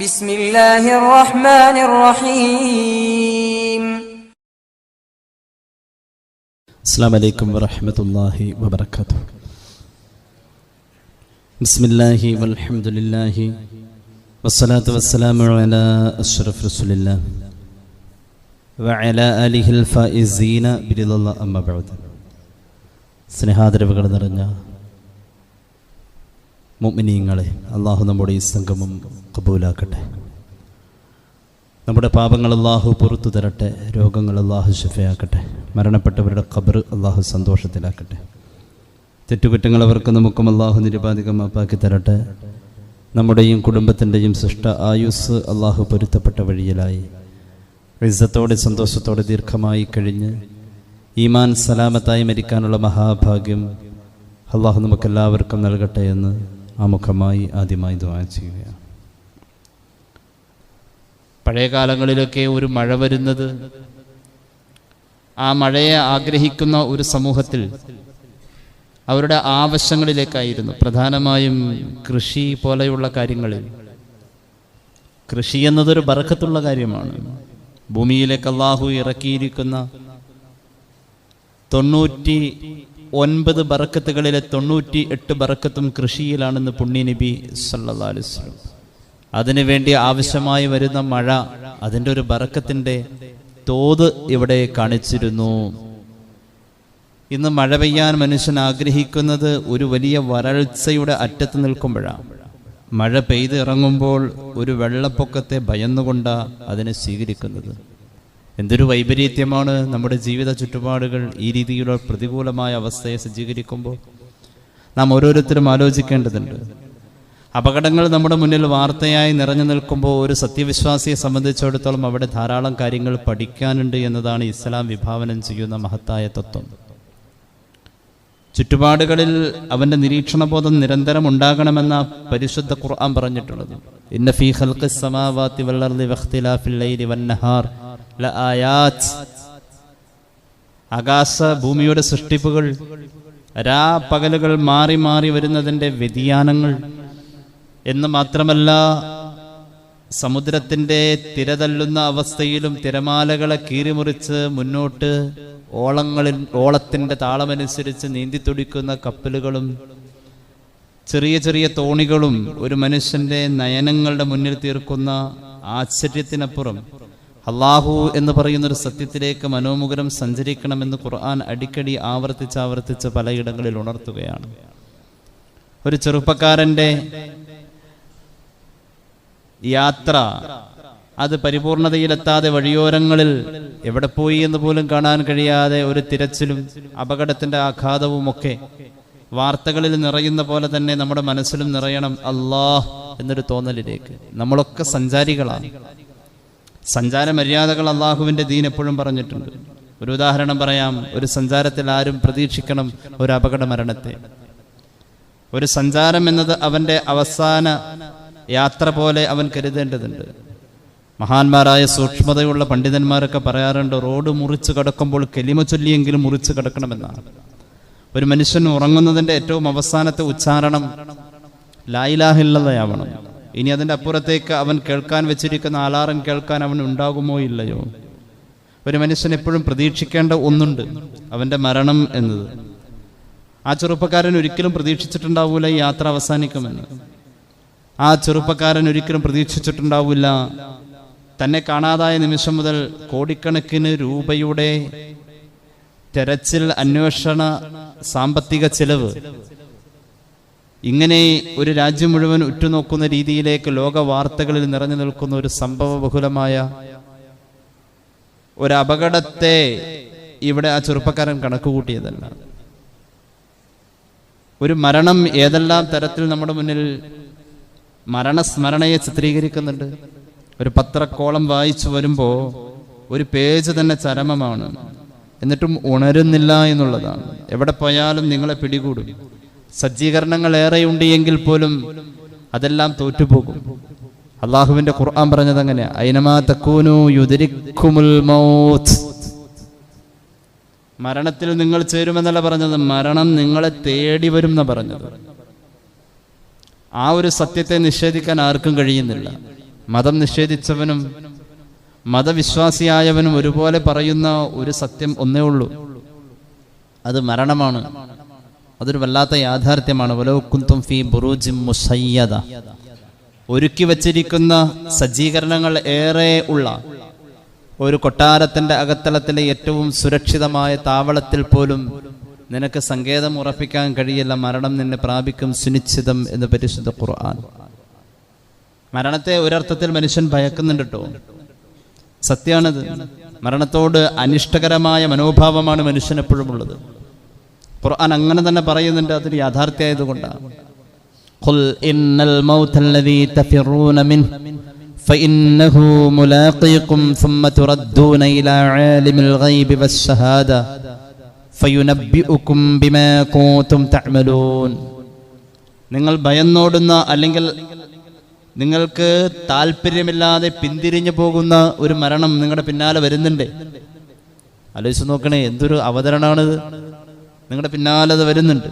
بسم الله الرحمن الرحيم السلام عليكم ورحمة الله وبركاته بسم الله والحمد لله والصلاة والسلام على أشرف رسول الله وعلى آله الفائزين برضا الله أما بعد സ്നേഹാദരവുകൾ നിറഞ്ഞ മുഅ്മിനീങ്ങളെ അള്ളാഹു നമ്മുടെ ഈ സംഗമം കബൂലാക്കട്ടെ. നമ്മുടെ പാപങ്ങൾ അള്ളാഹു പുറത്തു തരട്ടെ രോഗങ്ങൾ അള്ളാഹു ശുഫയാക്കട്ടെ മരണപ്പെട്ടവരുടെ ഖബർ അള്ളാഹു സന്തോഷത്തിലാക്കട്ടെ. തെറ്റുകുറ്റങ്ങൾ അവർക്ക് നമുക്കും അള്ളാഹു നിരുപാധികമാപ്പാക്കി തരട്ടെ. നമ്മുടെയും കുടുംബത്തിന്റെയും സൃഷ്ട ആയുസ് അള്ളാഹു പൊരുത്തപ്പെട്ട വഴിയിലായി. ഇസ്സത്തോടെ സന്തോഷത്തോടെ ദീർഘമായി കഴിഞ്ഞ് ഈമാൻ സലാമത്തായി മരിക്കാനുള്ള മഹാഭാഗ്യം അള്ളാഹു നമുക്കെല്ലാവർക്കും നൽകട്ടെ എന്ന് ആമുഖമായി ആദ്യമായി ദ്വാ ചെയ്യുകയാണ്. പഴയ കാലങ്ങളിലൊക്കെ ഒരു മഴ വരുന്നത് ആ മഴയെ ആഗ്രഹിക്കുന്ന ഒരു സമൂഹത്തിൽ അവരുടെ ആവശ്യങ്ങളിലേക്കായിരുന്നു. പ്രധാനമായും കൃഷി പോലെയുള്ള കാര്യങ്ങളിൽ. കൃഷി എന്നതൊരു ബർക്കത്തുള്ള കാര്യമാണ്. ഭൂമിയിലേക്ക് അള്ളാഹു ഇറക്കിയിരിക്കുന്ന തൊണ്ണൂറ്റി ഒൻപത് ബറക്കത്തുകളിലെ തൊണ്ണൂറ്റി എട്ട് ബറക്കത്തും കൃഷിയിലാണെന്ന് പുണ്യനബി സല്ലല്ലാഹു അലൈഹി വസല്ലം. അതിനുവേണ്ടി ആവശ്യമായി വരുന്ന മഴ അതിന്റെ ഒരു ബറക്കത്തിന്റെ തോത് ഇവിടെ കാണിച്ചിരുന്നു. ഇന്ന് മഴ പെയ്യാൻ മനുഷ്യൻ ആഗ്രഹിക്കുന്നത് ഒരു വലിയ വരൾച്ചയുടെ അറ്റത്ത് നിൽക്കുമ്പോഴാണ്. മഴ പെയ്ത് ഇറങ്ങുമ്പോൾ ഒരു വെള്ളപ്പൊക്കത്തെ ഭയന്നുകൊണ്ടാണ് അതിനെ സ്വീകരിക്കുന്നത്. എന്തൊരു വൈപരീത്യമാണ് നമ്മുടെ ജീവിത ചുറ്റുപാടുകൾ ഈ രീതിയിലുള്ള പ്രതികൂലമായ അവസ്ഥയെ സജ്ജീകരിക്കുമ്പോൾ. നാം ഓരോരുത്തരും ആലോചിക്കേണ്ടതുണ്ട്. അപകടങ്ങൾ നമ്മുടെ മുന്നിൽ വാർത്തയായി നിറഞ്ഞു നിൽക്കുമ്പോൾ ഒരു സത്യവിശ്വാസിയെ സംബന്ധിച്ചിടത്തോളം അവിടെ ധാരാളം കാര്യങ്ങൾ പഠിക്കാനുണ്ട് എന്നതാണ് ഇസ്ലാം വിഭാവനം ചെയ്യുന്ന മഹത്തായ തത്വം. ചുറ്റുപാടുകളിൽ അവന്റെ നിരീക്ഷണബോധം നിരന്തരം ഉണ്ടാകണമെന്ന പരിശുദ്ധ ഖുർആൻ പറഞ്ഞിട്ടുള്ളത്. ഇന്ന ഫീ ഖൽഖിസ് സമാവാത്തി അർളി വഖ്തിലാഫിൽ ലൈലി വൻ നഹാർ ലആയാത്ത് ആകാശ ഭൂമിയുടെ സൃഷ്ടിപ്പുകൾ രാ പകലുകൾ മാറി മാറി വരുന്നതിന്റെ വ്യതിയാനങ്ങൾ എന്ന് മാത്രമല്ല സമുദ്രത്തിന്റെ തിരതല്ലുന്ന അവസ്ഥയിലും തിരമാലകളെ കീറിമുറിച്ച് മുന്നോട്ട് ഓളങ്ങളിൽ ഓളത്തിന്റെ താളമനുസരിച്ച് നീന്തിത്തുടിക്കുന്ന കപ്പലുകളും ചെറിയ ചെറിയ തോണികളും ഒരു മനുഷ്യന്റെ നയനങ്ങളുടെ മുന്നിൽ തീർക്കുന്ന ആശ്ചര്യത്തിനപ്പുറം അള്ളാഹു എന്ന് പറയുന്ന ഒരു സത്യത്തിലേക്ക് മനോമുഖരം സഞ്ചരിക്കണമെന്ന് ഖുർആൻ അടിക്കടി ആവർത്തിച്ച് ആവർത്തിച്ച് പലയിടങ്ങളിൽ ഉണർത്തുകയാണ്. ഒരു ചെറുപ്പക്കാരന്റെ യാത്ര അത് പരിപൂർണതയിലെത്താതെ വഴിയോരങ്ങളിൽ എവിടെ പോയി എന്ന് പോലും കാണാൻ കഴിയാതെ ഒരു തിരച്ചിലും അപകടത്തിന്റെ ആഘാതവുമൊക്കെ വാർത്തകളിൽ നിറയുന്ന പോലെ തന്നെ നമ്മുടെ മനസ്സിലും നിറയണം അല്ലാഹ് എന്നൊരു തോന്നലിലേക്ക്. നമ്മളൊക്കെ സഞ്ചാരികളാണ്. സഞ്ചാര മര്യാദകൾ അള്ളാഹുവിന്റെ ദീൻ എപ്പോഴും പറഞ്ഞിട്ടുണ്ട്. ഒരു ഉദാഹരണം പറയാം. ഒരു സഞ്ചാരത്തിൽ ആരും പ്രതീക്ഷിക്കണം ഒരു അപകട മരണത്തെ. ഒരു സഞ്ചാരം എന്നത് അവന്റെ അവസാന യാത്ര പോലെ അവൻ കരുതേണ്ടതുണ്ട്. മഹാന്മാരായ സൂക്ഷ്മതയുള്ള പണ്ഡിതന്മാരൊക്കെ പറയാറുണ്ട് റോഡ് മുറിച്ച് കടക്കുമ്പോൾ കെലിമ ചൊല്ലിയെങ്കിലും മുറിച്ച് കടക്കണമെന്നാണ്. ഒരു മനുഷ്യൻ ഉറങ്ങുന്നതിന്റെ ഏറ്റവും അവസാനത്തെ ഉച്ചാരണം ലായിലാഹില്ലതയാവണം ഇനി അതിന്റെ അപ്പുറത്തേക്ക് അവൻ കേൾക്കാൻ വെച്ചിരിക്കുന്ന അലാറം കേൾക്കാൻ അവൻ ഉണ്ടാകുമോ ഇല്ലയോ? ഒരു മനുഷ്യൻ എപ്പോഴും പ്രതീക്ഷിക്കേണ്ട ഒന്നുണ്ട് അവന്റെ മരണം എന്നത്. ആ ചെറുപ്പക്കാരൻ ഒരിക്കലും പ്രതീക്ഷിച്ചിട്ടുണ്ടാവൂല ഈ യാത്ര അവസാനിക്കുമെന്ന്. ആ ചെറുപ്പക്കാരൻ ഒരിക്കലും പ്രതീക്ഷിച്ചിട്ടുണ്ടാവില്ല തന്നെ കാണാതായ നിമിഷം മുതൽ കോടിക്കണക്കിന് രൂപയുടെ തെരച്ചിൽ അന്വേഷണ സാമ്പത്തിക ചെലവ് ഇങ്ങനെ ഒരു രാജ്യം മുഴുവൻ ഉറ്റുനോക്കുന്ന രീതിയിലേക്ക് ലോക വാർത്തകളിൽ നിറഞ്ഞു നിൽക്കുന്ന ഒരു സംഭവ ബഹുലമായ ഒരു അപകടത്തെ ഇവിടെ ആ ചെറുപ്പക്കാരൻ കണക്കുകൂട്ടിയതല്ല. ഒരു മരണം ഏതെല്ലാം തരത്തിൽ നമ്മുടെ മുന്നിൽ മരണസ്മരണയെ ചിത്രീകരിക്കുന്നുണ്ട്. ഒരു പത്രക്കോളം വായിച്ചു വരുമ്പോൾ ഒരു പേജ് തന്നെ ചരമമാണ്. എന്നിട്ടും ഉണരുന്നില്ല എന്നുള്ളതാണ്. എവിടെ പോയാലും നിങ്ങളെ പിടികൂടും. സജ്ജീകരണങ്ങൾ ഏറെയുണ്ട് എങ്കിൽ പോലും അതെല്ലാം തോറ്റുപോകും. അള്ളാഹുവിന്റെ ഖുർആൻ പറഞ്ഞത് അങ്ങനെ മൗത്ത്. മരണത്തിൽ നിങ്ങൾ ചേരുമെന്നല്ല പറഞ്ഞത് മരണം നിങ്ങളെ തേടി വരും എന്നാ പറഞ്ഞത്. ആ ഒരു സത്യത്തെ നിഷേധിക്കാൻ ആർക്കും കഴിയുന്നില്ല. മതം നിഷേധിച്ചവനും മതവിശ്വാസിയായവനും ഒരുപോലെ പറയുന്ന ഒരു സത്യം ഒന്നേ ഉള്ളൂ. അത് മരണമാണ്. അതൊരു വല്ലാത്ത യാഥാർത്ഥ്യമാണ്. വലോക്കുന്തും ഫി ബുറൂജിം മുസയ്യദ. ഒരുക്കി വച്ചിരിക്കുന്ന സജ്ജീകരണങ്ങൾ ഏറെ ഉള്ള ഒരു കൊട്ടാരത്തിന്റെ അകത്തളത്തിലെ ഏറ്റവും സുരക്ഷിതമായ താവളത്തിൽ പോലും നിനക്ക് സങ്കേതം ഉറപ്പിക്കാൻ കഴിയില്ല. മരണം നിന്നെ പ്രാപിക്കും സുനിശ്ചിതം എന്ന് പരിശുദ്ധ ഖുർആൻ. മരണത്തെ ഒരർത്ഥത്തിൽ മനുഷ്യൻ ഭയക്കുന്നുണ്ട് കേട്ടോ. സത്യമാണത് മരണത്തോട് അനിഷ്ടകരമായ മനോഭാവമാണ് മനുഷ്യൻ എപ്പോഴും ഉള്ളത്. ഖുർആൻ അങ്ങനെ തന്നെ പറയുന്നുണ്ട് അതൊരു യാഥാർത്ഥ്യമായതുകൊണ്ടാണ് قل إن الموت الذي تفرون منه فإنه ملاقيكم ثم تردون إلى عالم الغيب والشهادة فينبئكم بما كنتم تعملون നിങ്ങൾ ഭയന്നോടുന്ന അല്ലെങ്കിൽ നിങ്ങൾക്ക് താല്പര്യമില്ലാതെ പിന്തിരിഞ്ഞു പോകുന്ന ഒരു മരണം നിങ്ങളുടെ പിന്നാലെ വരുന്നുണ്ട് ആലോചിച്ച് നോക്കണേ എന്തൊരു അവതരണമാണിത് നിങ്ങളുടെ പിന്നാലെ അത് വരുന്നുണ്ട്.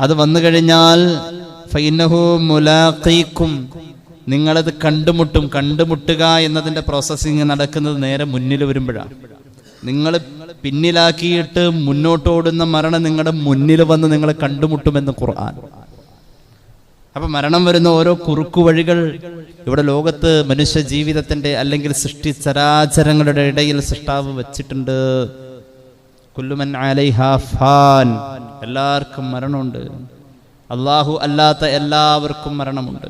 അത് വന്നു കഴിഞ്ഞാൽ ഫൈനഹു നിങ്ങളത് കണ്ടുമുട്ടും കണ്ടുമുട്ടുക എന്നതിന്റെ പ്രോസസ്സിങ് നടക്കുന്നത് നേരെ മുന്നിൽ വരുമ്പോഴാണ്. നിങ്ങൾ പിന്നിലാക്കിയിട്ട് മുന്നോട്ട് ഓടുന്ന മരണം നിങ്ങളുടെ മുന്നിൽ വന്ന് നിങ്ങളെ കണ്ടുമുട്ടുമെന്ന് ഖുർആൻ. അപ്പൊ മരണം വരുന്ന ഓരോ കുറുക്കു വഴികൾ ഇവിടെ ലോകത്ത് മനുഷ്യ ജീവിതത്തിന്റെ അല്ലെങ്കിൽ സൃഷ്ടി ചരാചരങ്ങളുടെ ഇടയിൽ സൃഷ്ടാവ് വെച്ചിട്ടുണ്ട്. കുല്ലുമൻ ഫാൻ. എല്ലാവർക്കും മരണമുണ്ട്. അള്ളാഹു അല്ലാത്ത എല്ലാവർക്കും മരണമുണ്ട്.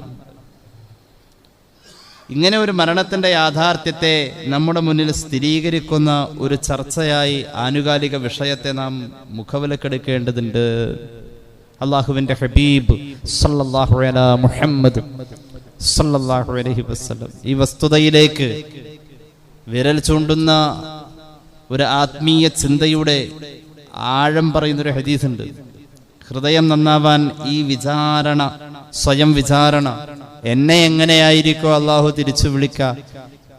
ഇങ്ങനെ ഒരു മരണത്തിന്റെ യാഥാർത്ഥ്യത്തെ നമ്മുടെ മുന്നിൽ സ്ഥിരീകരിക്കുന്ന ഒരു ചർച്ചയായി ആനുകാലിക വിഷയത്തെ നാം മുഖവിലക്കെടുക്കേണ്ടതുണ്ട്. അള്ളാഹുവിന്റെ ഹബീബ് മുഹമ്മദ് ഈ വസ്തുതയിലേക്ക് വിരൽ ചൂണ്ടുന്ന ഒരു ആത്മീയ ചിന്തയുടെ ആഴം പറയുന്നൊരു ഹദീസുണ്ട്. ഹൃദയം നന്നാവാൻ ഈ വിചാരണ സ്വയം വിചാരണ എന്നെ എങ്ങനെയായിരിക്കോ അള്ളാഹു തിരിച്ചു വിളിക്ക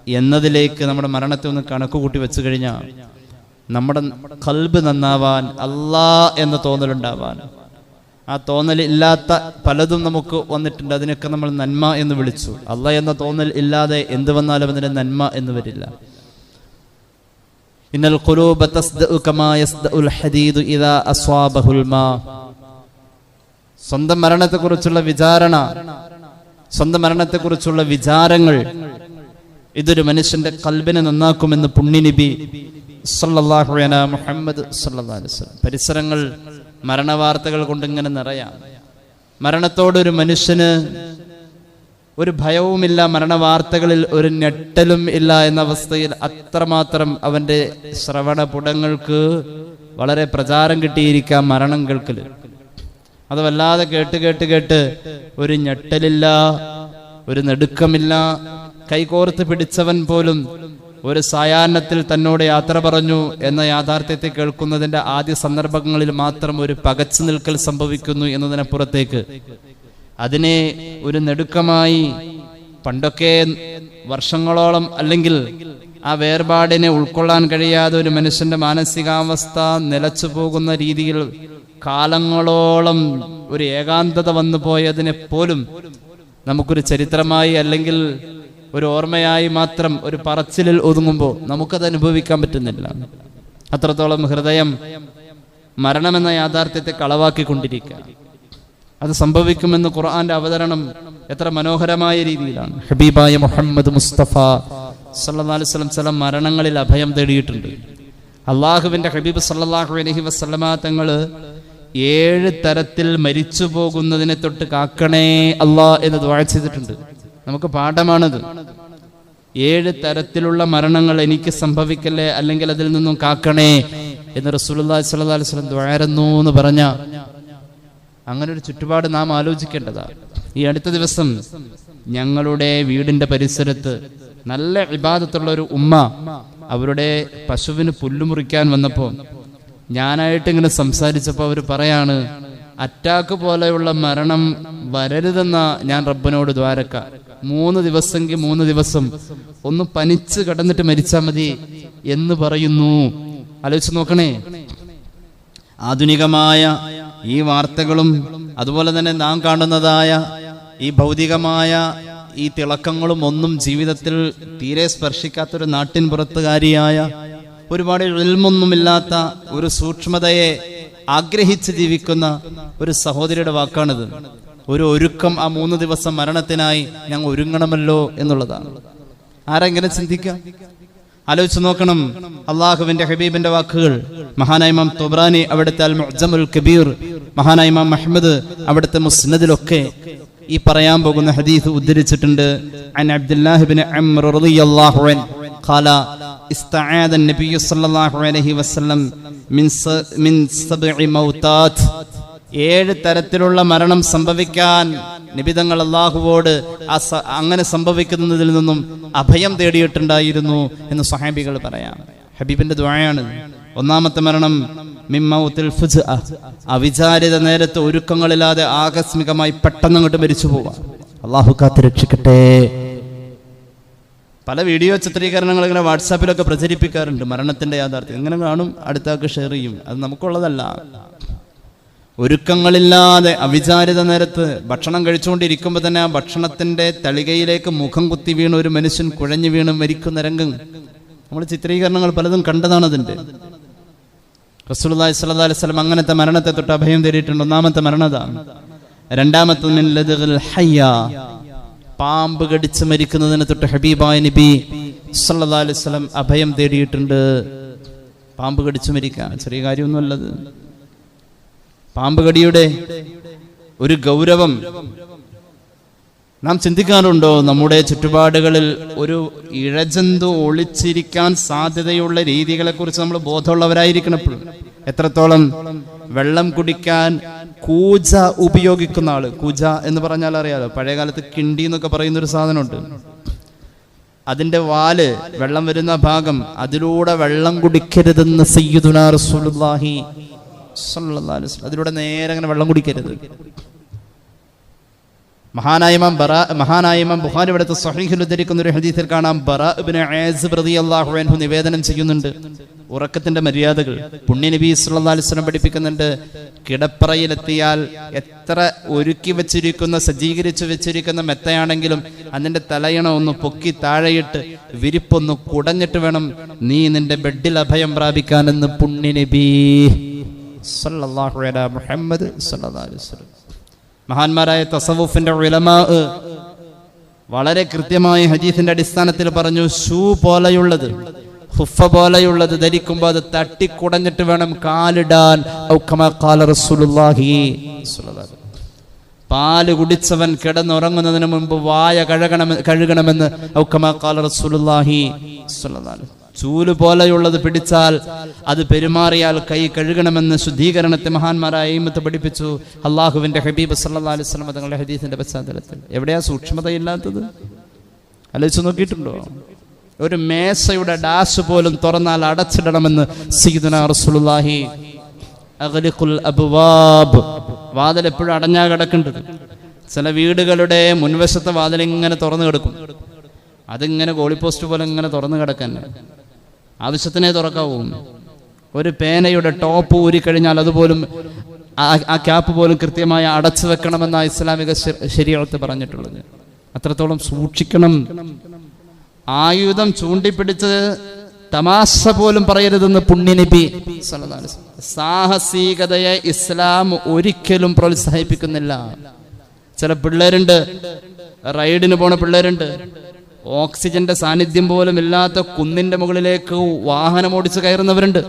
എന്നതിലേക്ക് നമ്മുടെ മരണത്തെ ഒന്ന് കണക്കുകൂട്ടി വെച്ചു കഴിഞ്ഞാൽ നമ്മുടെ കൽബ് നന്നാവാൻ അല്ലാ എന്ന തോന്നലുണ്ടാവാൻ. ആ തോന്നൽ ഇല്ലാത്ത പലതും നമുക്ക് വന്നിട്ടുണ്ട്. അതിനൊക്കെ നമ്മൾ നന്മ എന്ന് വിളിച്ചു. അല്ല എന്ന തോന്നൽ ഇല്ലാതെ എന്ത് വന്നാലും അതിന് നന്മ എന്ന് വരില്ല. ഇന്നൽ ഖുലൂബ തസ്ദഉ കമാ യസ്ദഉൽ ഹദീദു ഇദാ അസ്വാബഹുൽ മാ. സ്വന്തം മരണത്തെക്കുറിച്ചുള്ള വിചാരണ സ്വന്തം മരണത്തെക്കുറിച്ചുള്ള വിചാരങ്ങൾ ഇതൊരു മനുഷ്യന്റെ കൽബിനെ നന്നാക്കുമെന്ന് പുണ്യനിബി സല്ലല്ലാഹു അലാ മുഹമ്മദ് വസല്ലം. പരിസരങ്ങൾ മരണവാർത്തകൾ കൊണ്ട് ഇങ്ങനെ നിറയാം. മരണത്തോടൊരു മനുഷ്യന് ഒരു ഭയവുമില്ല മരണവാർത്തകളിൽ ഒരു ഞെട്ടലും ഇല്ല എന്ന അവസ്ഥയിൽ അത്രമാത്രം അവന്റെ ശ്രവണ പുടങ്ങൾക്ക് വളരെ പ്രചാരം കിട്ടിയിരിക്കാം മരണം കേൾക്കൽ അത് വല്ലാതെ കേട്ട് കേട്ട് കേട്ട് ഒരു ഞെട്ടലില്ല ഒരു നെടുക്കമില്ല. കൈകോർത്ത് പിടിച്ചവൻ പോലും ഒരു സായാഹ്നത്തിൽ തന്നോട് യാത്ര പറഞ്ഞു എന്ന യാഥാർത്ഥ്യത്തെ കേൾക്കുന്നതിന്റെ ആദ്യ സന്ദർഭങ്ങളിൽ മാത്രം ഒരു പകച്ചു നിൽക്കൽ സംഭവിക്കുന്നു എന്നതിനപ്പുറത്തേക്ക്. അതിനെ ഒരു നെടുക്കമായി പണ്ടൊക്കെ വർഷങ്ങളോളം അല്ലെങ്കിൽ ആ വേർപാടിനെ ഉൾക്കൊള്ളാൻ കഴിയാതെ ഒരു മനുഷ്യന്റെ മാനസികാവസ്ഥ നിലച്ചു പോകുന്ന രീതിയിൽ കാലങ്ങളോളം ഒരു ഏകാന്തത വന്നു പോയതിനെ പോലും നമുക്കൊരു ചരിത്രമായി അല്ലെങ്കിൽ ഒരു ഓർമ്മയായി മാത്രം ഒരു പറച്ചിലിൽ ഒതുങ്ങുമ്പോൾ നമുക്കത് അനുഭവിക്കാൻ പറ്റുന്നില്ല. അത്രത്തോളം ഹൃദയം മരണമെന്ന യാഥാർത്ഥ്യത്തെ കളവാക്കിക്കൊണ്ടിരിക്കുക. അത് സംഭവിക്കുമെന്ന് ഖുർആന്റെ അവതരണം എത്ര മനോഹരമായ രീതിയിലാണ്. ഹബീബായ മുഹമ്മദ് മുസ്തഫ വസല്ലം ചില മരണങ്ങളിൽ അഭയം തേടിയിട്ടുണ്ട്. അള്ളാഹുവിന്റെ ഹബീബ് സല്ലാഹു അലഹി വസല്ലമ തങ്ങൾ ഏഴ് തരത്തിൽ മരിച്ചു പോകുന്നതിനെ തൊട്ട് കാക്കണേ അള്ളാ എന്ന് ദ്വാഴ ചെയ്തിട്ടുണ്ട്. നമുക്ക് പാഠമാണത്. ഏഴ് തരത്തിലുള്ള മരണങ്ങൾ എനിക്ക് സംഭവിക്കല്ലേ? അല്ലെങ്കിൽ അതിൽ നിന്നും കാക്കണേ എന്ന് റസൂൽ അലൈഹി വസല്ലം ദ്വാരന്നു എന്ന് പറഞ്ഞ അങ്ങനെ ഒരു ചുറ്റുപാട് നാം ആലോചിക്കേണ്ടതാണ്. ഈ അടുത്ത ദിവസം ഞങ്ങളുടെ വീടിന്റെ പരിസരത്ത് നല്ല വിവാദത്തുള്ള ഒരു ഉമ്മ അവരുടെ പശുവിന് പുല്ലുമുറിക്കാൻ വന്നപ്പോൾ ഞാനായിട്ട് ഇങ്ങനെ സംസാരിച്ചപ്പോൾ അവർ പറയാണ് അറ്റാക്ക് പോലെയുള്ള മരണം വരരുതെന്ന ഞാൻ റബ്ബനോട് ദ്വാരക്ക. മൂന്ന് ദിവസമെങ്കിൽ മൂന്ന് ദിവസം ഒന്ന് പനിച്ച് കിടന്നിട്ട് മരിച്ചാൽ മതി എന്ന് പറയുന്നു. ആലോചിച്ച് നോക്കണേ. ആധുനികമായ ഈ വാർത്തകളും അതുപോലെ തന്നെ നാം കാണുന്നതായ ഈ ഭൗതികമായ ഈ തിളക്കങ്ങളും ഒന്നും ജീവിതത്തിൽ തീരെ സ്പർശിക്കാത്തൊരു നാട്ടിൻ പുറത്തുകാരിയായ ഒരുപാട് ഇൽമൊന്നുമില്ലാത്ത ഒരു സൂക്ഷ്മതയെ ആഗ്രഹിച്ച് ജീവിക്കുന്ന ഒരു സഹോദരിയുടെ വാക്കാണിത്. ഒരു ഒരുക്കം ആ മൂന്ന് ദിവസം മരണത്തിനായി ഞങ്ങൾ ഒരുങ്ങണമല്ലോ എന്നുള്ളതാണ്. ആരെങ്ങനെ ചിന്തിക്കാം ആലോചിച്ച് നോക്കണം അള്ളാഹുവിന്റെ ഹബീബിന്റെ വാക്കുകൾ മഹാനായ ഇമാം തുബ്രാനി അവിടുത്തെ അൽ മുഅ്ജമുൽ കബീർ മഹാനായ ഇമാം അഹ്മദ് അവിടുത്തെ മുസ്നദിലൊക്കെ ഈ പറയാൻ പോകുന്ന ഹദീസ് ഉദ്ധരിച്ചിട്ടുണ്ട് അൻ അബ്ദുല്ലാഹി ബിൻ അംർ റളിയല്ലാഹു അൻ ഖാല استعاذ النبي صلى الله عليه وسلم من س- من سبع موتات ഏഴ് തരത്തിലുള്ള മരണം സംഭവിക്കാൻ നിബിതങ്ങൾ അള്ളാഹുവോട് അങ്ങനെ സംഭവിക്കുന്നതിൽ നിന്നും അഭയം തേടിയിട്ടുണ്ടായിരുന്നു എന്ന് സഹാബികൾ പറയാം. ഹബീബിന്റെ ദ്വായാണ് ഒന്നാമത്തെ മരണം മിമ്മൗത്തിൽ അവിചാരിത നേരത്തെ ഒരുക്കങ്ങളില്ലാതെ ആകസ്മികമായി പെട്ടെന്ന് അങ്ങോട്ട് മരിച്ചു പോവാം അള്ളാഹു കാത്ത് രക്ഷിക്കട്ടെ. പല വീഡിയോ ചിത്രീകരണങ്ങൾ ഇങ്ങനെ വാട്സാപ്പിലൊക്കെ പ്രചരിപ്പിക്കാറുണ്ട്. മരണത്തിന്റെ യാഥാർത്ഥ്യം. ഇങ്ങനെ കാണും? അടുത്താൾക്ക് ഷെയർ ചെയ്യും. അത് നമുക്കുള്ളതല്ല. ഒരുക്കങ്ങളില്ലാതെ അവിചാരിത നേരത്ത് ഭക്ഷണം കഴിച്ചുകൊണ്ടിരിക്കുമ്പോൾ തന്നെ ആ ഭക്ഷണത്തിന്റെ തളികയിലേക്ക് മുഖം കുത്തി വീണ് ഒരു മനുഷ്യൻ കുഴഞ്ഞു വീണ് മരിക്കുന്ന രംഗം നമ്മൾ ചിത്രീകരണങ്ങൾ പലതും കണ്ടതാണ് റസൂലുള്ളാഹി സ്വല്ലല്ലാഹി അലൈഹി അങ്ങനത്തെ മരണത്തെ തൊട്ട് അഭയം തേടിയിട്ടുണ്ട്. ഒന്നാമത്തെ മരണതാണ് രണ്ടാമത്തെ ഹയ്യ. പാമ്പ് കടിച്ച് മരിക്കുന്നതിനെ തൊട്ട് ഹബീബായ നബി സല്ലാ അലൈഹി വസല്ലം അഭയം തേടിയിട്ടുണ്ട്. പാമ്പ് കടിച്ച് മരിക്കാം ചെറിയ കാര്യമൊന്നുമല്ലത് പാമ്പ് കടിയുടെ ഒരു ഗൗരവം നാം ചിന്തിക്കാറുണ്ടോ? നമ്മുടെ ചുറ്റുപാടുകളിൽ ഒരു ഇഴജന്തു ഒളിച്ചിരിക്കാൻ സാധ്യതയുള്ള രീതികളെ കുറിച്ച് നമ്മൾ ബോധമുള്ളവരായിരിക്കണം എപ്പോഴും എത്രത്തോളം വെള്ളം കുടിക്കാൻ കൂജ ഉപയോഗിക്കുന്ന ആൾ കൂജ എന്ന് പറഞ്ഞാൽ അറിയാലോ പഴയകാലത്ത് കിണ്ടി എന്നൊക്കെ പറയുന്ന ഒരു സാധനമുണ്ട്. അതിന്റെ വാൽ വെള്ളം വരുന്ന ഭാഗം അതിലൂടെ വെള്ളം കുടിക്കരുതെന്ന് സയ്യിദുനാ റസൂലുള്ളാഹി അതിലൂടെ നേരെ അങ്ങനെ വെള്ളം കുടിക്കരുത്. മഹാനായിമാം ബറ മഹാനായിമാം ബുഖാരി ഇവിടുത്തെ സഹീഹിൽ ഉദ്ധരിക്കുന്ന ഒരു ഹദീസിൽ കാണാം. ബറ ഇബ്നു ആസിബ് റളിയല്ലാഹു അൻഹു നിവേദനം ചെയ്യുന്നുണ്ട്. ഉറക്കത്തിന്റെ മര്യാദകൾ. പുണ്യ നബി വസല്ലം പഠിപ്പിക്കുന്നുണ്ട്. കിടപ്പറയിലെത്തിയാൽ എത്ര ഒരുക്കി വെച്ചിരിക്കുന്ന സജ്ജീകരിച്ചു വെച്ചിരിക്കുന്ന മെത്തയാണെങ്കിലും അതിന്റെ തലയണ ഒന്ന് പൊക്കി താഴെയിട്ട് വിരിപ്പൊന്ന് കുടഞ്ഞിട്ട് വേണം നീ നിന്റെ ബെഡിൽ അഭയം പ്രാപിക്കാനെന്ന് പുണ്യ നബി. സല്ലല്ലാഹു മുഹമ്മദ് സല്ലല്ലാഹു മഹാന്മാരായ തസവുഫിന്റെ ഉലമാ വളരെ കൃത്യമായ ഹദീസിന്റെ അടിസ്ഥാനത്തിൽ പറഞ്ഞു ഷൂ പോലെയുള്ളത് ഹുഫ പോലെയുള്ളത് ധരിക്കുമ്പോൾ അത് തട്ടിക്കുടഞ്ഞിട്ട് വേണം കാലിടാൻ പാൽ കുടിച്ചവൻ കിടന്നുറങ്ങുന്നതിന് മുമ്പ് വായ കഴുകണം കഴുകണമെന്ന് ഔക്കമാ കാല ഖാല റസൂലുള്ളാഹി സ്വല്ലല്ലാഹു. ചൂൽ പോലെയുള്ളത് പിടിച്ചാൽ അത് പെരുമാറിയാൽ കൈ കഴുകണമെന്ന് ശുദ്ധീകരണത്തെ മഹാന്മാരായ ഇമ്മത്ത് പഠിപ്പിച്ചു. അള്ളാഹുവിന്റെ ഹബീബ് സല്ലല്ലാഹു അലൈഹി വസല്ലം തങ്ങളുടെ ഹദീസിന്റെ പശ്ചാത്തലത്തിൽ. എവിടെയാ സൂക്ഷ്മതയില്ലാത്തത്? ആലോചിച്ച് നോക്കിയിട്ടുണ്ടോ? ഒരു മേശയുടെ ഡാഷ് പോലും തുറന്നാൽ അടച്ചിടണമെന്ന് സയ്യിദുനാ റസൂലുള്ളാഹി അഗ്ലിഖുൽ അബ്വാബ്. വാതിൽ എപ്പോഴും അടഞ്ഞാ കിടക്കേണ്ടത്. ചില വീടുകളുടെ മുൻവശത്തെ വാതിൽ ഇങ്ങനെ തുറന്നു കിടക്കും. അതിങ്ങനെ ഗോളി പോസ്റ്റ് പോലെ ഇങ്ങനെ തുറന്നു കിടക്കാൻ. ആവശ്യത്തിനെ തുറക്കാവൂ. ഒരു പേനയുടെ ടോപ്പ് ഊരിക്കഴിഞ്ഞാൽ അതുപോലും ആ- ക്യാപ്പ് പോലും കൃത്യമായി അടച്ചു വെക്കണമെന്ന ഇസ്ലാമിക ശരീരത്ത് പറഞ്ഞിട്ടുള്ളത്. അത്രത്തോളം സൂക്ഷിക്കണം. ആയുധം ചൂണ്ടിപ്പിടിച്ച് തമാശ പോലും പറയരുതെന്ന് വസല്ലം. സാഹസികതയെ ഇസ്ലാം ഒരിക്കലും പ്രോത്സാഹിപ്പിക്കുന്നില്ല. ചില പിള്ളേരുണ്ട്. റൈഡിന് പോണ പിള്ളേരുണ്ട്. ഓക്സിജന്റെ സാന്നിധ്യം പോലും ഇല്ലാത്ത കുന്നിന്റെ മുകളിലേക്ക് വാഹനം ഓടിച്ച് കയറുന്നവരുണ്ട്.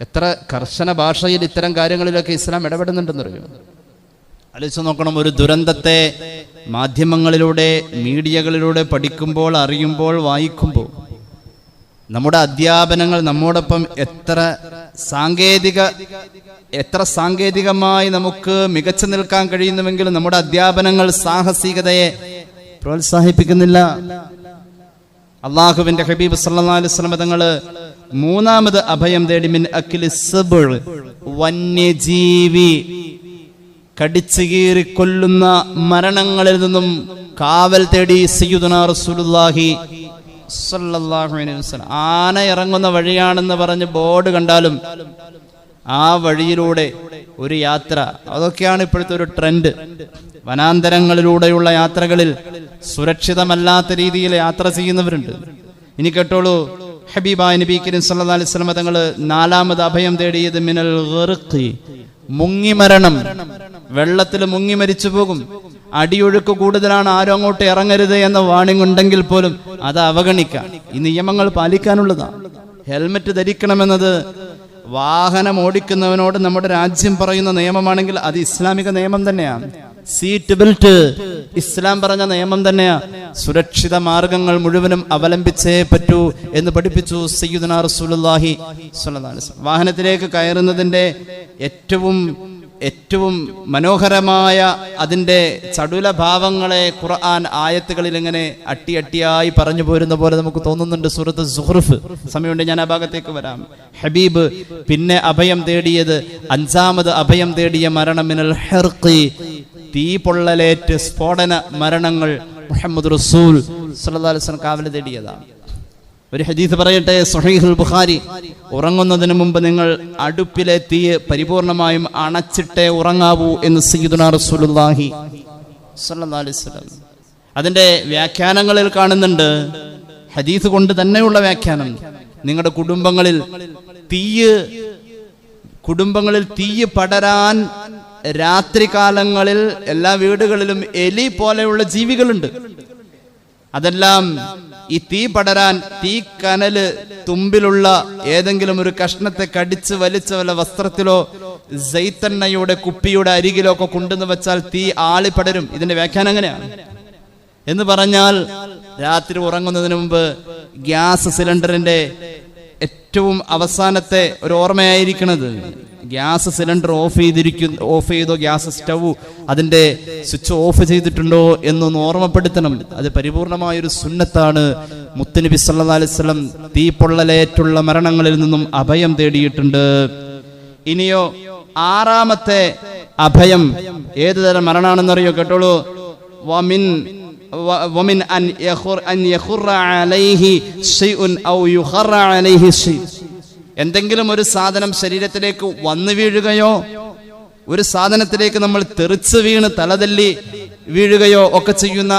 എത്ര കർശന ഭാഷയിൽ ഇത്തരം കാര്യങ്ങളിലൊക്കെ ഇസ്ലാം ഇടപെടുന്നുണ്ടെന്ന് അറിയാം ആലോചിച്ച് നോക്കണം ഒരു ദുരന്തത്തെ മാധ്യമങ്ങളിലൂടെ മീഡിയകളിലൂടെ പഠിക്കുമ്പോൾ അറിയുമ്പോൾ വായിക്കുമ്പോൾ നമ്മുടെ അധ്യാപനങ്ങൾ നമ്മോടൊപ്പം എത്ര സാങ്കേതിക എത്ര സാങ്കേതികമായി നമുക്ക് മികച്ചു നിൽക്കാൻ കഴിയുന്നുവെങ്കിലും നമ്മുടെ അധ്യാപനങ്ങൾ സാഹസികതയെ പ്രോത്സാഹിപ്പിക്കുന്നില്ല. അള്ളാഹുവിന്റെ ഹബീബ് വസല്ലം തങ്ങൾ മൂന്നാമത് അഭയം തേടി മിൻ അക്കിലി സബുൾ വന്യജീവി. കടിച്ചു കീറി കൊല്ലുന്ന മരണങ്ങളിൽ നിന്നും കാവൽ തേടി സയ്യിദുനാ ആന ഇറങ്ങുന്ന വഴിയാണെന്ന് പറഞ്ഞ് ബോർഡ് കണ്ടാലും ആ വഴിയിലൂടെ ഒരു യാത്ര. അതൊക്കെയാണ് ഇപ്പോഴത്തെ ഒരു ട്രെൻഡ്. വനാന്തരങ്ങളിലൂടെയുള്ള യാത്രകളിൽ സുരക്ഷിതമല്ലാത്ത രീതിയിൽ യാത്ര ചെയ്യുന്നവരുണ്ട്. ഇനി കേട്ടോളൂ ഹബീബായ നബി കരീം സല്ലല്ലാഹു അലൈഹി വസല്ലം തങ്ങൾ നാലാമത് അഭയം തേടിയത് മിനൽ ഗർഖി മുങ്ങി മരണം വെള്ളത്തിൽ മുങ്ങി മരിച്ചു പോകും. അടിയൊഴുക്ക് കൂടുതലാണ് ആരും അങ്ങോട്ട് ഇറങ്ങരുത് എന്ന വാണിംഗ് ഉണ്ടെങ്കിൽ പോലും അത് അവഗണിക്കാം. ഈ നിയമങ്ങൾ പാലിക്കാനുള്ളതാണ് ഹെൽമറ്റ് ധരിക്കണമെന്നത് വാഹനം ഓടിക്കുന്നവനോട് നമ്മുടെ രാജ്യം പറയുന്ന നിയമമാണെങ്കിൽ അത് ഇസ്ലാമിക നിയമം തന്നെയാണ്. സീറ്റ് ബെൽറ്റ് ഇസ്ലാം പറഞ്ഞ നിയമം തന്നെയാ. സുരക്ഷിത മാർഗങ്ങൾ മുഴുവനും അവലംബിച്ചേ പറ്റൂ എന്ന് പഠിപ്പിച്ചു സയ്യുദ്ഹി. വാഹനത്തിലേക്ക് കയറുന്നതിന്റെ ഏറ്റവും ഏറ്റവും മനോഹരമായ അതിന്റെ ചടുല ഭാവങ്ങളെ ഖുർആൻ ആയത്തുകളിൽ ഇങ്ങനെ അട്ടി അട്ടിയായി പറഞ്ഞു പോരുന്ന പോലെ നമുക്ക് തോന്നുന്നുണ്ട് സുഹൃത്ത് സുഹൃഫ് സമയമുണ്ട് ഞാൻ ആ ഭാഗത്തേക്ക് വരാം. ഹബീബ് പിന്നെ അഭയം തേടിയത് അഞ്ചാമത് അഭയം തേടിയ മരണം മിനൽ ഹെർക്കി തീ പൊള്ളലേറ്റ് സ്ഫോടന മരണങ്ങൾ മുഹമ്മദ് റസൂൽ വസല്ലം കാവൽ തേടിയതാണ്. ഒരു ഹദീസ് പറയട്ടെ സുഹൈഹുൽ ബുഖാരി ഉറങ്ങുന്നതിന് മുമ്പ് നിങ്ങൾ അടുപ്പിലെ തീ പരിപൂർണമായും അണച്ചിട്ടേ ഉറങ്ങാവൂ എന്ന് സ്വല്ലല്ലാഹു അലൈഹി വസല്ലം. അതിന്റെ വ്യാഖ്യാനങ്ങളിൽ കാണുന്നുണ്ട് ഹദീസ് കൊണ്ട് തന്നെയുള്ള വ്യാഖ്യാനം. നിങ്ങളുടെ കുടുംബങ്ങളിൽ തീയ് കുടുംബങ്ങളിൽ തീയ് പടരാൻ രാത്രികാലങ്ങളിൽ എല്ലാ വീടുകളിലും എലി പോലെയുള്ള ജീവികളുണ്ട്. അതെല്ലാം ഈ തീ പടരാൻ തീ കനൽ തുമ്പിലുള്ള ഏതെങ്കിലും ഒരു കഷ്ണത്തെ കടിച്ച് വലിച്ച വല്ല വസ്ത്രത്തിലോ ജൈത്തെണ്ണയുടെ കുപ്പിയുടെ അരികിലോ ഒക്കെ കൊണ്ടുവന്ന് വെച്ചാൽ തീ ആളി പടരും. ഇതിന്റെ വ്യാഖ്യാനം എങ്ങനെയാണ്? എന്ന് പറഞ്ഞാൽ രാത്രി ഉറങ്ങുന്നതിന് മുമ്പ് ഗ്യാസ് സിലിണ്ടറിന്റെ ഏറ്റവും അവസാനത്തെ ഒരു ഓർമ്മയായിരിക്കണത്. ഗ്യാസ് സിലിണ്ടർ ഓഫ് ചെയ്തിരിക്കുന്നു ഓഫ് ചെയ്തോ ഗ്യാസ് സ്റ്റവ് അതിന്റെ സ്വിച്ച് ഓഫ് ചെയ്തിട്ടുണ്ടോ എന്നൊന്ന് ഓർമ്മപ്പെടുത്തണം. അത് പരിപൂർണമായൊരു സുന്നത്താണ്. മുത്തനബി സല്ലല്ലാഹു അലൈഹി വസല്ലം തീപ്പൊള്ളലേറ്റുള്ള മരണങ്ങളിൽ നിന്നും അഭയം തേടിയിട്ടുണ്ട്. ഇനിയോ ആറാമത്തെ അഭയം ഏത് തരം മരണാണെന്നറിയോ കേട്ടോളൂ? വമിൻ വ- أن يخر أن يخر عليه شيء أو يخر عليه شيء എന്തെങ്കിലും ഒരു സാധനം ശരീരത്തിലേക്ക് വന്നു വീഴുകയോ ഒരു സാധനത്തിലേക്ക് നമ്മൾ തെറിച്ച് വീണ് തലതല്ലി വീഴുകയോ ഒക്കെ ചെയ്യുന്ന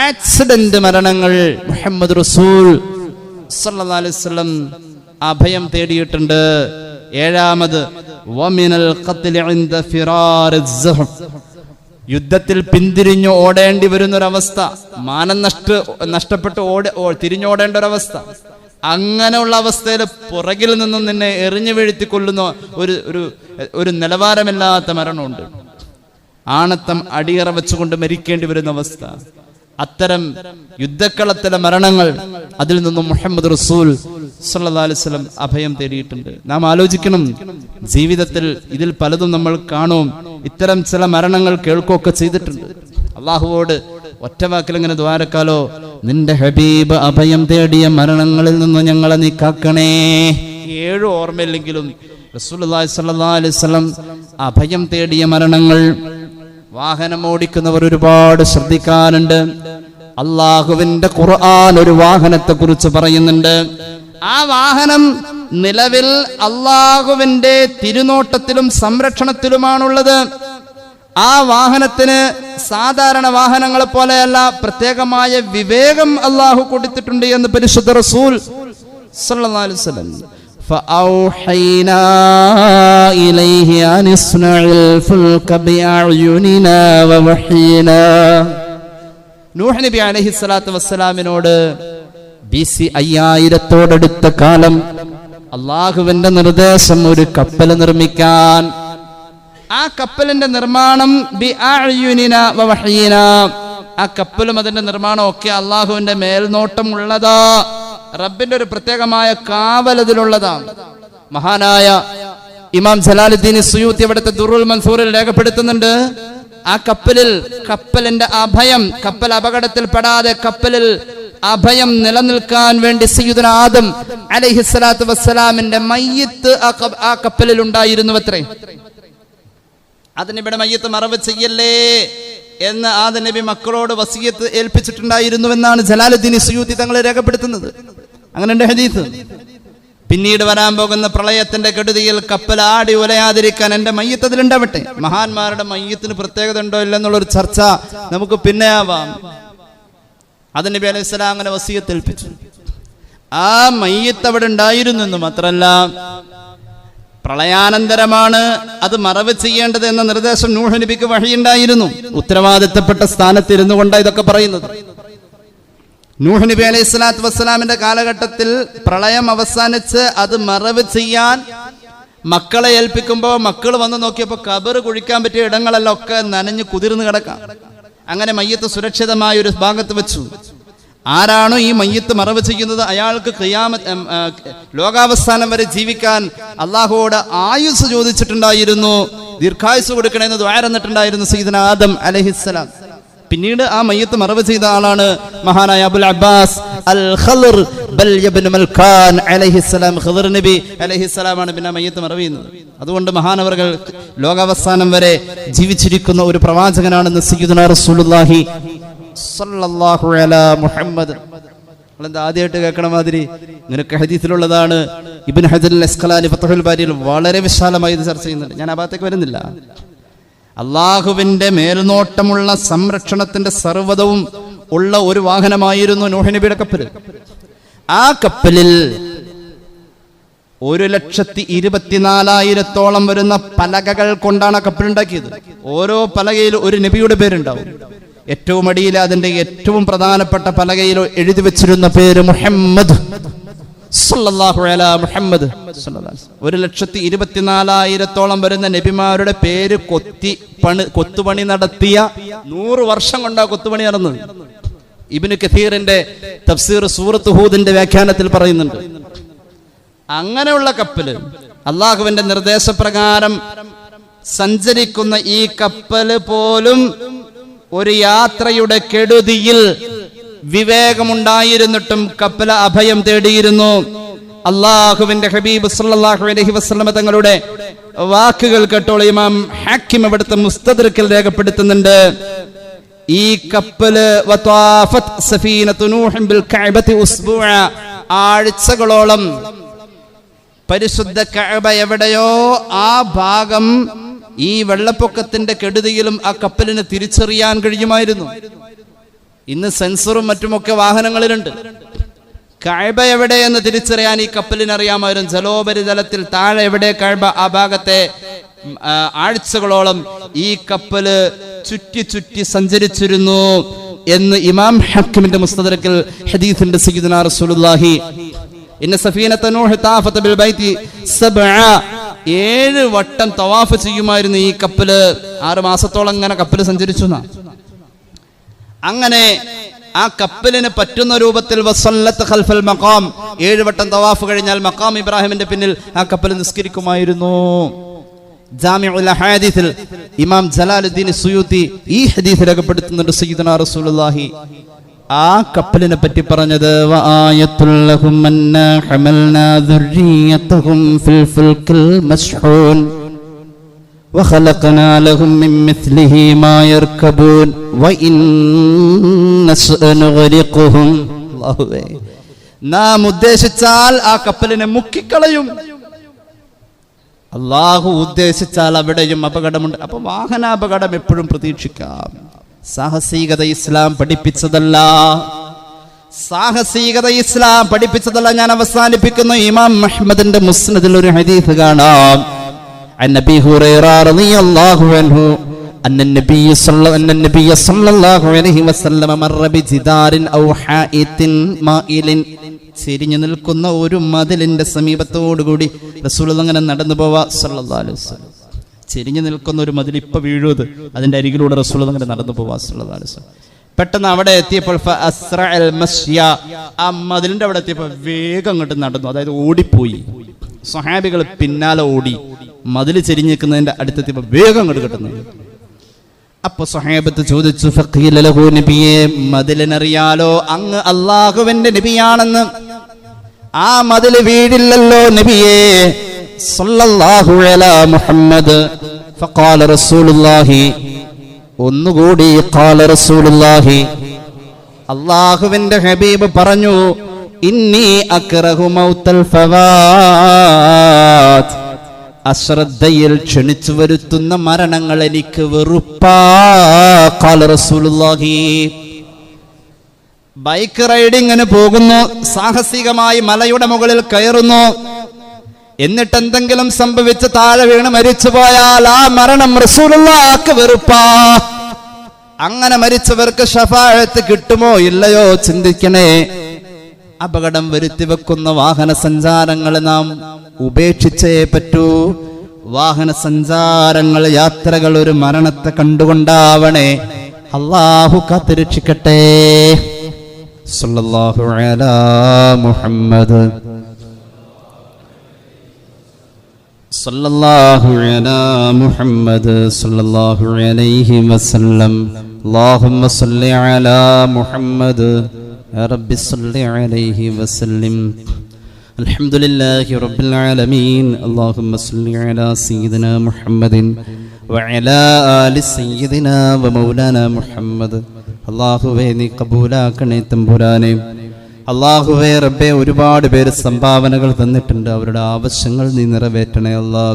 ആക്സിഡന്റ് മരണങ്ങൾ മുഹമ്മദ് റസൂൽ വസല്ലം അഭയം തേടിയിട്ടുണ്ട് ഏഴാമത്. യുദ്ധത്തിൽ പിന്തിരിഞ്ഞു ഓടേണ്ടി വരുന്നൊരവസ്ഥ മാനം നഷ്ട നഷ്ടപ്പെട്ട് ഓടി തിരിഞ്ഞോടേണ്ട ഒരവസ്ഥ അങ്ങനെയുള്ള അവസ്ഥയിൽ പുറകിൽ നിന്നും നിന്നെ എറിഞ്ഞു വീഴ്ത്തി കൊല്ലുന്ന ഒരു ഒരു ഒരു നിലവാരമില്ലാത്ത മരണമുണ്ട്. ആണത്തം അടിയറ വെച്ചുകൊണ്ട് മരിക്കേണ്ടി വരുന്ന അവസ്ഥ. അത്തരം യുദ്ധക്കളത്തിലെ മരണങ്ങൾ അതിൽ നിന്നും മുഹമ്മദ് റസൂൽ വസല്ലം അഭയം തേടിയിട്ടുണ്ട്. നാം ആലോചിക്കണം ജീവിതത്തിൽ ഇതിൽ പലതും നമ്മൾ കാണും. ഇത്തരം ചില മരണങ്ങൾ കേൾക്കുകയൊക്കെ ചെയ്തിട്ടുണ്ട്. അള്ളാഹുവോട് ഒറ്റ വാക്കിൽ ഇങ്ങനെ ദ്വാരക്കാലോ നിന്റെ ഹബീബ് അഭയം തേടിയ മരണങ്ങളിൽ നിന്ന് ഞങ്ങളെ നീ കാക്കണേ. ഏഴ് ഓർമ്മയില്ലെങ്കിലും റസൂൽ അലൈഹി വസല്ലം അഭയം തേടിയ മരണങ്ങൾ വാഹനം ഓടിക്കുന്നവർ ഒരുപാട് ശ്രദ്ധിക്കാനുണ്ട്. അള്ളാഹുവിന്റെ ഖുർആൻ ഒരു വാഹനത്തെ കുറിച്ച് പറയുന്നുണ്ട്. ആ വാഹനം നിലവിൽ അള്ളാഹുവിന്റെ തിരുനോട്ടത്തിലും സംരക്ഷണത്തിലുമാണുള്ളത്. ആ വാഹനത്തിന് സാധാരണ വാഹനങ്ങളെ പോലെയല്ല പ്രത്യേകമായ വിവേകം അള്ളാഹു കൊടുത്തിട്ടുണ്ട് എന്ന് പരിശുദ്ധ റസൂൽ സല്ലല്ലാഹു അലൈഹി വസല്ലം فأوحينا إليه أن اصنع الفلك بأعيننا ووحينا നൂഹ് നബി അലൈഹി സ്വലാത്തു വസ്സലാമിനോട് ബി സി അയ്യായിരത്തോടടുത്ത കാലം അള്ളാഹുവിന്റെ നിർദ്ദേശം ഒരു കപ്പൽ നിർമ്മിക്കാൻ ആ കപ്പലിന്റെ നിർമ്മാണം ബി അഅ്യുനിന വ വഹ്യിന. ആ കപ്പലും അതിന്റെ നിർമ്മാണം ഒക്കെ അള്ളാഹുവിന്റെ മേൽനോട്ടം ഉള്ളതാ റബ്ബിന്റെ ഒരു പ്രത്യേകമായ കാവൽ അതിലുള്ളതാണ്. മഹാനായ ഇമാം ജലാലുദ്ദീൻ സുയൂത്ത് ഇവിടുത്തെ ദുറുൽ മൻസൂറിൽ രേഖപ്പെടുത്തുന്നുണ്ട് ആ കപ്പലിൽ കപ്പലിന്റെ അഭയം കപ്പൽ അപകടത്തിൽ പെടാതെ കപ്പലിൽ അഭയം നിലനിൽക്കാൻ വേണ്ടി സയ്യിദുന ആദം അലൈഹിസ്സലാത്തു വസ്സലാമിന്റെ മയ്യത്ത് ആ കപ്പലിൽ ഉണ്ടായിരുന്നു അത്രേ. അതിനിവിടെ മയ്യത്ത് മറവ് ചെയ്യല്ലേ എന്ന് ആദ നബി മക്കളോട് വസീയത്ത് ഏൽപ്പിച്ചിട്ടുണ്ടായിരുന്നു എന്നാണ് ജലാലുദ്ദീൻ സുയൂത്തി തങ്ങളെ രേഖപ്പെടുത്തുന്നത്. അങ്ങനെ ഉണ്ട് ഹദീസ്. പിന്നീട് വരാൻ പോകുന്ന പ്രളയത്തിന്റെ കെടുതിയിൽ കപ്പലാടി ഉലയാതിരിക്കാൻ എന്റെ മയ്യത്തതിലുണ്ടാവട്ടെ മഹാന്മാരുടെ മയ്യത്തിന് പ്രത്യേകത ഉണ്ടോ ഇല്ലെന്നുള്ളൊരു ചർച്ച നമുക്ക് പിന്നെ ആവാം. അതിന് അലൈഹി സ്വലാം അങ്ങനെ വസീയത്തേൽപ്പിച്ചു ആ മയ്യത്ത് അവിടെ ഉണ്ടായിരുന്നു എന്ന് മാത്രല്ല പ്രളയാനന്തരമാണ് അത് മറവ് ചെയ്യേണ്ടത് എന്ന നിർദ്ദേശം നൂഹ് നബിക്ക് വഴിയുണ്ടായിരുന്നു. ഉത്തരവാദിത്തപ്പെട്ട സ്ഥാനത്തിരുന്നു കൊണ്ടാണ് ഇതൊക്കെ പറയുന്നത്. നൂഹ് നബി അലൈഹി സ്വലാത്തു വസ്സലാമിന്റെ കാലഘട്ടത്തിൽ പ്രളയം അവസാനിച്ച് അത് മറവ് ചെയ്യാൻ മക്കളെ ഏൽപ്പിക്കുമ്പോൾ മക്കൾ വന്ന് നോക്കിയപ്പോൾ കബർ കുഴിക്കാൻ പറ്റിയ ഇടങ്ങളെല്ലാം ഒക്കെ നനഞ്ഞ് കുതിർന്ന് കിടക്കാം. അങ്ങനെ മയ്യത്ത് സുരക്ഷിതമായ ഒരു ഭാഗത്ത് വെച്ചു. ആരാണോ ഈ മയ്യത്ത് മറവ് ചെയ്യുന്നത്? അയാൾക്ക് ക്രിയാമ ലോകാവസ്ഥാനം വരെ ജീവിക്കാൻ അള്ളാഹുവോട് ആയുസ് ചോദിച്ചിട്ടുണ്ടായിരുന്നു. ദീർഘായുസ് കൊടുക്കണമെന്ന് ദ്വാരന്നിട്ടുണ്ടായിരുന്നു സീദന ആദം അലഹിസ്സലാം. പിന്നീട് ആ മയ്യത്ത് മറവ് ചെയ്ത ആളാണ് മഹാനായ അബുൽ അബ്ബാസ് അൽ യബ്നു മൽക്കാൻ അലൈഹിസ്സലാം ഖദർ നബി അലൈഹിസ്സലാമാണ് പിന്നെ മയ്യത്ത് മറവ് അതുകൊണ്ട് മഹാനവറുകൾ ലോകാവസാനം വരെ ജീവിച്ചിരിക്കുന്ന ഒരു പ്രവാചകനാണെന്ന് സയ്യിദുനാ റസൂലുള്ളാഹി സല്ലല്ലാഹു അലാ മുഹമ്മദ്. നിങ്ങളെന്താ ആദ്യമായിട്ട് കേൾക്കണ മാതിരി? നിനക്ക് ഹദീസിലുള്ളതാണ് ഇബിൻ ഹജൽ അൽ അസ്ഖലാനി ഫതഹുൽ ബാരിയിൽ വളരെ വിശാലമായി ഇത് ചർച്ച ചെയ്യുന്നുണ്ട്. ഞാൻ ആ ഭാഗത്തേക്ക് വരുന്നില്ല. അള്ളാഹുവിന്റെ മേൽനോട്ടമുള്ള സംരക്ഷണത്തിന്റെ സർവതവും ഉള്ള ഒരു വാഹനമായിരുന്നു നോഹനബിയുടെ കപ്പൽ ആ കപ്പലിൽ ഒരു ലക്ഷത്തി ഇരുപത്തിനാലായിരത്തോളം വരുന്ന പലകകൾ കൊണ്ടാണ് ആ കപ്പൽ ഉണ്ടാക്കിയത്. ഓരോ പലകയിൽ ഒരു നബിയുടെ പേരുണ്ടാവും. ഏറ്റവും അടിയിൽ അതിന്റെ ഏറ്റവും പ്രധാനപ്പെട്ട പലകയിൽ എഴുതി വെച്ചിരുന്ന പേര് മുഹമ്മദ്. മുഹമ്മദ്. ഒരു ലക്ഷത്തി ഇരുപത്തിനാലായിരത്തോളം വരുന്ന നബിമാരുടെ പേര് കൊത്തി പണി കൊത്തുപണി നടത്തിയ നൂറ് വർഷം കൊണ്ടാ കൊത്തുപണി നടന്നത് ഇബിന് കഥീറിന്റെ തഫ്സീർ സൂറത്ത് ഹൂദിന്റെ വ്യാഖ്യാനത്തിൽ പറയുന്നുണ്ട് അങ്ങനെയുള്ള കപ്പൽ അള്ളാഹുവിന്റെ നിർദ്ദേശപ്രകാരം സഞ്ചരിക്കുന്ന ഈ കപ്പൽ പോലും ഒരു യാത്രയുടെ കെടുതിയിൽ വിവേകമുണ്ടായിരുന്നിട്ടും കപ്പല അഭയം തേടിയിരുന്നു. അള്ളാഹുവിന്റെ ഹബീബ് സല്ലല്ലാഹു അലൈഹി വസല്ലമ തങ്ങളുടെ വാക്കുകൾ കേട്ടോളൂ. ഇമാം ഹാക്കിം ഇവിടുത്തെ മുസ്തദർക്കിൽ രേഖപ്പെടുത്തുന്നുണ്ട്. ഈ കപ്പൽ ആഴ്ചകളോളം പരിശുദ്ധ കഅബ എവിടെയോ ആ ഭാഗം ഈ വെള്ളപ്പൊക്കത്തിന്റെ കെടുതിയിലും ആ കപ്പലിന് തിരിച്ചറിയാൻ കഴിയുമായിരുന്നു. ഇന്ന് സെൻസറും മറ്റുമൊക്കെ വാഹനങ്ങളിലുണ്ട്. കഅബ എവിടെയെന്ന് തിരിച്ചറിയാൻ ഈ കപ്പലിന് അറിയാമായിരുന്നു ജലോപരിതലത്തിൽ താഴെ എവിടെ കഅബ? ആ ഭാഗത്തെ ആഴ്ചകളോളം ഈ കപ്പൽ ചുറ്റി ചുറ്റി സഞ്ചരിച്ചിരുന്നു എന്ന് ഇമാം ഹക്കിമിന്റെ മുസ്തദരക്കിൽ ഹദീസിന്റെ സയ്യിദുനാ റസൂലുള്ളാഹി. ഇന്ന സഫീനത്ത നൂഹ് താഫത ബിൽ ബൈതി സബ്അ. ഏഴ് വട്ടം തവാഫ് ചെയ്യുമായിരുന്നു ഈ കപ്പൽ. ആറ് മാസത്തോളം അങ്ങനെ കപ്പൽ സഞ്ചരിച്ചു എന്നാ. അങ്ങനെ ആ കപ്പലിന് പറ്റുന്ന രൂപത്തിൽ വസല്ലത്ത് ഖൽഫൽ മഖാം. ഏഴ് വട്ടം തവാഫ് കഴിഞ്ഞാൽ മക്കാം ഇബ്രാഹിമിന്റെ പിന്നിൽ ആ കപ്പൽ നിസ്കരിക്കുമായിരുന്നു. ജാമിഉൽ ഹദീസിൽ ഇമാം ജലാലുദ്ദീൻ സുയൂത്തി ഈ ഹദീസ് രേഖപ്പെടുത്തുന്നുണ്ട് സയ്യിദുനാ റസൂലുള്ളാഹി. ആ കപ്പലിനെ പറ്റി പറഞ്ഞത് ഹമൽനാ ഫിൽ ഫുൽക്കിൽ മസ്ഹൂൻ وخلقنا لهم من مثله ما يركبون وإن نشأ نغرقهم അല്ലാഹുവേ നാം ഉദ്ദേശിച്ചാൽ ആ കപ്പലിനെ മുക്കിക്കളയും അള്ളാഹു ഉദ്ദേശിച്ചാൽ അവിടെയും അപകടമുണ്ട് അപ്പൊ വാഹനാപകടം എപ്പോഴും പ്രതീക്ഷിക്കാം സാഹസികത ഇസ്ലാം പഠിപ്പിച്ചതല്ല സാഹസികത ഇസ്ലാം പഠിപ്പിച്ചതല്ല ഞാൻ അവസാനിപ്പിക്കുന്നു ഇമാം മുഹമ്മദിന്റെ മുസ്നദിൽ ഒരു ഹദീസ് കാണാം عن ابي هريره رضي الله عنه ان النبي صلى ان النبي صلى الله عليه وسلم مر بجدار او حائط مائل ചെരിഞ്ഞു നിൽക്കുന്ന ഒരു മതിലിന്റെ സമീപത്തോടുകൂടി റസൂൽ അങ്ങനെ നടന്നു പോവാ സല്ലല്ലാഹു അലൈഹി വസല്ലം ചെരിഞ്ഞു നിൽക്കുന്ന ഒരു മതിൽ ഇപ്പൊ വീഴുത് അതിന്റെ അരികിലൂടെ റസൂൽ അങ്ങനെ നടന്നു പോവാ സല്ലല്ലാഹു അലൈഹി വസല്ലം പെട്ടെന്ന് അവിടെ എത്തിയപ്പോൾ ഫ അസ്റഅൽ മശ്യ ആ മതിലിന്റെ അവിടെ എത്തിയപ്പോൾ വേഗം അങ്ങോട്ട് നടന്നു അതായത് ഓടിപ്പോയി സ്വഹാബികൾ പിന്നാലെ ഓടി മതിൽ ചെരിഞ്ഞ് നിൽക്കുന്നതിന്റെ അടുത്തെത്തിയപ്പോൾ വേഗം അങ്ങോട്ട് കിട്ടുന്നു. അപ്പൊ സ്വഹാബത്ത് ചോദിച്ചു ഫഖീല ലഹു നബിയെ മതിലിനറിയാലോ? അങ്ങ് അള്ളാഹുവിന്റെ നബിയാണെന്ന്. ആ മതിൽ വീടില്ലല്ലോ നബിയെ അലാ മുഹമ്മദ്. ഫഖാല റസൂലുള്ളാഹി ഒന്നുകൂടി ഖാല റസൂലുള്ളാഹി. അള്ളാഹുവിന്റെ ഹബീബ് പറഞ്ഞു ഇന്നി അക്റഹു മൗത്തൽ ഫവാത് അശ്രദ്ധയിൽ ക്ഷണിച്ചു വരുത്തുന്ന മരണങ്ങൾ എനിക്ക് വെറുപ്പാ റസൂലുള്ളാഹി. ബൈക്ക് റൈഡിങ്ങിന് പോകുന്നു സാഹസികമായി മലയുടെ മുകളിൽ കയറുന്നു. എന്നിട്ട് എന്തെങ്കിലും സംഭവിച്ച് താഴെ വീണ് മരിച്ചു പോയാൽ ആ മരണം റസൂലുള്ളാക്ക് വെറുപ്പാ. അങ്ങനെ മരിച്ചവർക്ക് ഷഫാഴത്ത് കിട്ടുമോ ഇല്ലയോ ചിന്തിക്കണേ. അപകടം വരുത്തി വെക്കുന്ന വാഹന സഞ്ചാരങ്ങൾ നാം ഉപേക്ഷിച്ചേ പറ്റൂ. വാഹന സഞ്ചാരങ്ങൾ യാത്രകൾ ഒരു മരണത്തെ കണ്ടുകൊണ്ടാവണേ. അള്ളാഹു കാത്തിരക്ഷിക്കട്ടെ. മുഹമ്മദ്. മുഹമ്മദ് അലൈഹി വസല്ലം. മുഹമ്മദ്. صلى الله عليه وسلم اللهم صل على محمد يا رب صل عليه وسلم الحمد لله رب العالمين اللهم صل على سيدنا محمد وعلى آل سيدنا ومولانا محمد അള്ളാഹുവേ നീ കബൂലാക്കണേ തമ്പുരാനെ അള്ളാഹുവേ റബ്ബെ ഒരുപാട് പേര് സംഭാവനകൾ തന്നിട്ടുണ്ട് അവരുടെ ആവശ്യങ്ങൾ നീ നിറവേറ്റണേ അല്ലാ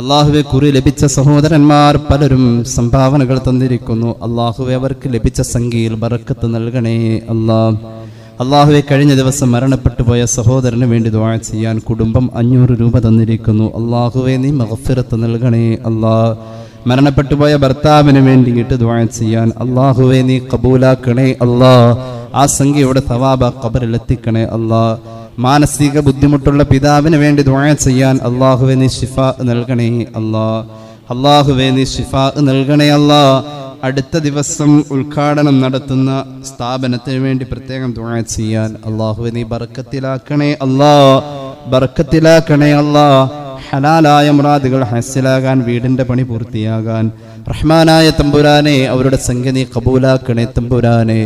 അള്ളാഹുവെ കുറി ലഭിച്ച സഹോദരന്മാർ പലരും സംഭാവനകൾ തന്നിരിക്കുന്നു. അള്ളാഹുവെ അവർക്ക് ലഭിച്ച സംഖ്യയിൽ ബറക്കത്ത് നൽകണേ അള്ളാ അള്ളാഹുവെ കഴിഞ്ഞ ദിവസം മരണപ്പെട്ടു പോയ സഹോദരന് വേണ്ടി ദുആ ചെയ്യാൻ കുടുംബം അഞ്ഞൂറ് രൂപ തന്നിരിക്കുന്നു. അള്ളാഹുവെ നീ മഹഫിറത്ത് നൽകണേ അള്ളാ മരണപ്പെട്ടു പോയ ഭർത്താവിന് വേണ്ടിയിട്ട് ദുആ ചെയ്യാൻ അള്ളാഹുവെ നീ കബൂലാക്കണേ അള്ളാ ആ സംഖ്യയുടെ തവാബ കബറിലെത്തിക്കണേ അള്ളാ മാനസിക ബുദ്ധിമുട്ടുള്ള പിതാവിന് വേണ്ടി ദ്വാ ചെയ്യാൻ അള്ളാഹുവെ നീ ഷിഫ നൽകണേ അല്ലാ. അള്ളാഹുവെ നീ ശിഫ നൽകണേ അല്ലാ. അടുത്ത ദിവസം ഉദ്ഘാടനം നടത്തുന്ന സ്ഥാപനത്തിന് വേണ്ടി പ്രത്യേകം ദ്വാ ചെയ്യാൻ അള്ളാഹുവെ നീ ബർക്കത്തിലാക്കണേ അല്ലാ. ബർക്കത്തിലാക്കണേ അല്ലാ. ഹലാലായ മുറാദുകൾ ഹസിലാകാൻ വീടിന്റെ പണി പൂർത്തിയാകാൻ റഹ്മാനായ തമ്പുരാനെ അവരുടെ സംഖ്യ നീ കബൂലാക്കണേ തമ്പുരാനെ.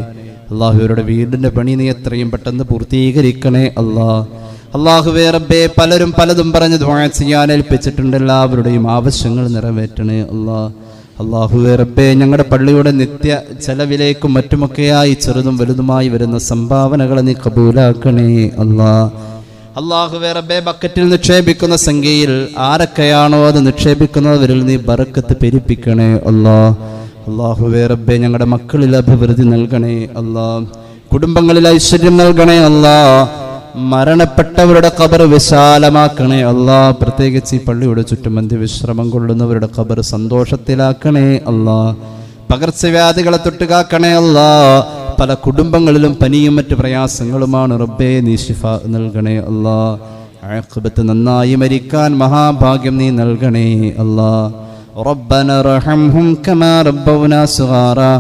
അള്ളാഹുവരുടെ വീടിന്റെ പണി നീ എത്രയും പെട്ടെന്ന് പൂർത്തീകരിക്കണേ അല്ലാ. അള്ളാഹുവേ റബ്ബേ പലരും പലതും പറഞ്ഞ് ദ്വാ ചെയ്യാൻ ഏൽപ്പിച്ചിട്ടുണ്ട്. എല്ലാവരുടെയും ആവശ്യങ്ങൾ നിറവേറ്റണേ അല്ലാ. അള്ളാഹുവേ റബ്ബേ ഞങ്ങളുടെ പള്ളിയുടെ നിത്യ ചെലവിലേക്കും മറ്റുമൊക്കെയായി ചെറുതും വലുതുമായി വരുന്ന സംഭാവനകളെ നീ കബൂലാക്കണേ അല്ലാ. അള്ളാഹു റബ്ബേ ബക്കറ്റിൽ നിക്ഷേപിക്കുന്ന സംഖ്യയിൽ ആരൊക്കെയാണോ അത് നിക്ഷേപിക്കുന്നവരിൽ നീ ബറക്കത്ത് പെരുപ്പിക്കണേ അല്ലാ. അള്ളാഹുവേ റബ്ബേ ഞങ്ങളുടെ മക്കളിൽ അഭിവൃദ്ധി നൽകണേ അല്ലാ. കുടുംബങ്ങളിൽ ഐശ്വര്യം നൽകണേ അല്ലാ. മരണപ്പെട്ടവരുടെ ഖബർ വിശാലമാക്കണേ അല്ലാ. പ്രത്യേകിച്ച് ഈ പള്ളിയുടെ ചുറ്റുമന്തി വിശ്രമം കൊള്ളുന്നവരുടെ ഖബർ സന്തോഷത്തിലാക്കണേ അല്ലാ. പകർച്ചവ്യാധികളെ തൊട്ടുകാക്കണേ അല്ലാ. പല കുടുംബങ്ങളിലും പനിയും മറ്റു പ്രയാസങ്ങളുമാണ് റബ്ബേ നീ ശിഫ നൽകണേ അല്ലാ. ആഖിബത്ത് നന്നായി മരിക്കാൻ മഹാഭാഗ്യം നീ നൽകണേ അല്ലാ. ربنا ارحمهم كما ربونا صغارا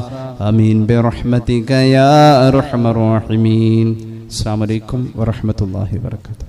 آمين برحمتك يا أرحم الراحمين السلام عليكم ورحمة الله وبركاته